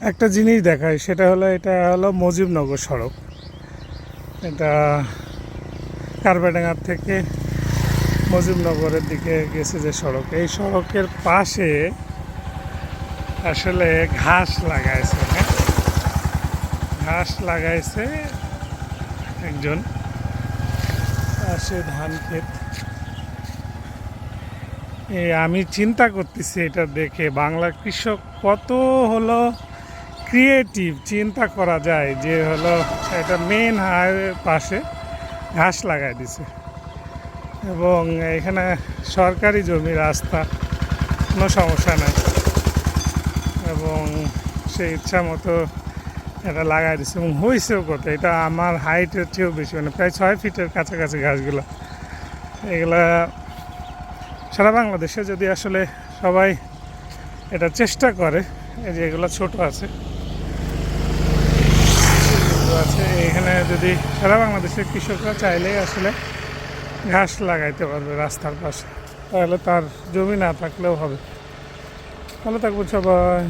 একটা জিনিস দেখায় সেটা হলো এটা হলো মজিবনগর সড়ক। এটা কারবাডাঙ্গার থেকে মজিবনগরের দিকে গেছে যে সড়ক। এই সড়কের পাশে আসলে ঘাস লাগাইছে হ্যাঁ? ঘাস লাগাইছে একজন। পাশে ধান ক্ষেত। আমি চিন্তা করতেছি এটা দেখে। বাংলা কৃষক কত হলো ক্রিয়েটিভ চিন্তা করা যায় যে হলো এটা মেন হাইওয়ের পাশে ঘাস লাগাই দিছে। এবং এখানে সরকারি জমি রাস্তা কোনো সমস্যা নাই। এবং সে ইচ্ছা মতো এটা লাগাই দিছে এবং হয়েছেও কত এটা আমার হাইটের চেয়েও বেশি মানে প্রায় ছয় ফিটের কাছাকাছি ঘাসগুলো। এগুলা সারা বাংলাদেশে যদি আসলে সবাই এটা চেষ্টা করে, এই যে এগুলো ছোট আছে যদি সারা বাংলাদেশের কৃষকরা চাইলেই আসলে ঘাস লাগাইতে পারবে রাস্তার পাশে, তাহলে তার জমি না থাকলেও হবে। ভালো থাকব সবাই।